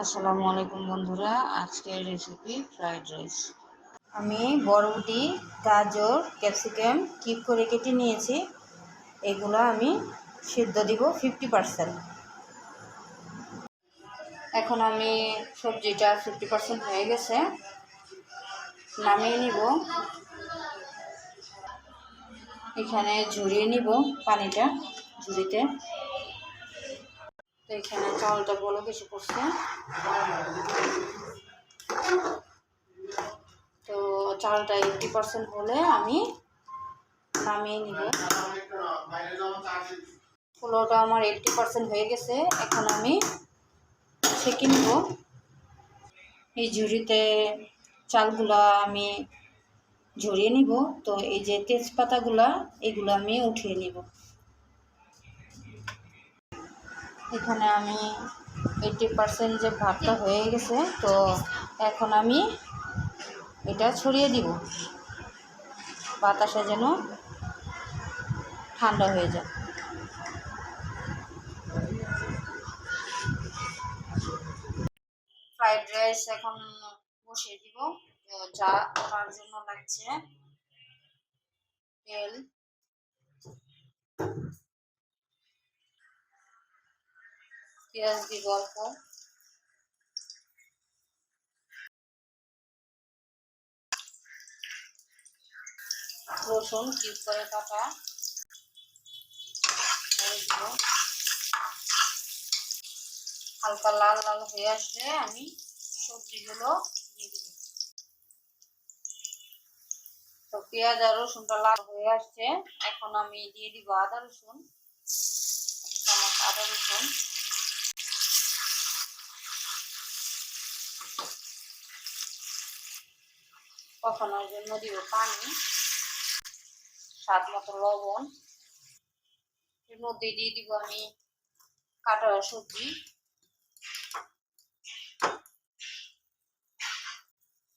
আসসালামু আলাইকুম বন্ধুরা, আজকের রেসিপি ফ্রাইড রাইস আমি বরবটি গাজর ক্যাপসিকাম কিপ করে কেটে নিয়েছি। এগুলো আমি সিদ্ধ দিব ফিফটি পারসেন্ট এখন আমি সবজিটা ফিফটি পারসেন্ট হয়ে গেছে। নামিয়ে নিব। এখানে ঝরিয়ে নিব পানিটা ঝুড়িতে এখানে চাউলটা বলো কিছু করছে। তো চাউলটা এইটটি পার্সেন্ট হলে আমি নামিয়ে নিব। পোলাওটা আমার এইটটি পার্সেন্ট হয়ে গেছে, এখন আমি ছেঁকে নিব। এই ঝুড়িতে চালগুলা আমি ঝরিয়ে নিব। তো এই যে তেজপাতাগুলা, এগুলো আমি উঠিয়ে নিব। এখানে আমি এইটি পারসেন্ট যে ভাতটা হয়ে গেছে, তো এখন আমি এটা ছড়িয়ে দিব। বাতাসে যেন ঠান্ডা হয়ে যায়। ফ্রাইড রাইস এখন বসিয়ে দিব যা তার জন্য লাগছে তেল। পেঁয়াজ দিব অল্প রসুন কিউব করে কাটা। হালকা লাল লাল হয়ে আসলে আমি সবজিগুলো দিয়ে দিব। তো পেঁয়াজ আর রসুনটা লাল হয়ে আসছে। এখন আমি দিয়ে দিব আদা রসুন। আদা রসুন। কষানোর জন্য দিব পানি, স্বাদ মতো লবণ এর মধ্যে দিয়ে দিব আমি কাটা সবজি।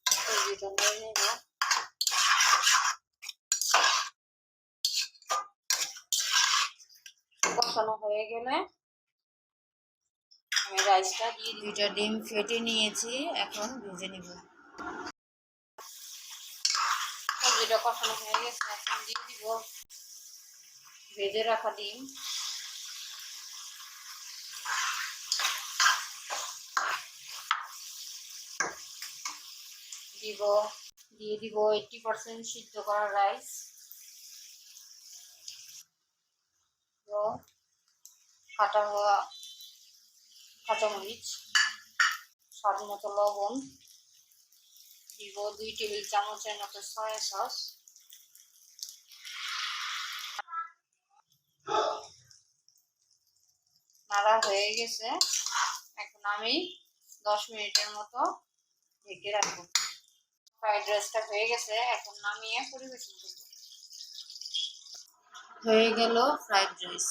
সবজিটা নিয়ে কষানো হয়ে গেলে আমি রাইসটা দিয়ে দুইটা ডিম ফেটে নিয়েছি, এখন ভেজে নিব। সবজিটা কষানো হয়ে গেছে, এখন দিয়ে দিব ভেজে রাখা ডিম। দিব, দিয়ে দিব এইটটি পার্সেন্ট সিদ্ধ করা রাইস কাটা হওয়া কাঁচামরিচ, স্বাদ মতো লবণ। দিব দুই টেবিল চামচের মতো সয়া সস নাড়া হয়ে গেছে। এখন আমি দশ মিনিটের মতো ঢেকে রাখব। ফ্রাইড রাইসটা হয়ে গেছে। এখন নামিয়ে পরিবেশন করব। হয়ে গেল ফ্রাইড রাইস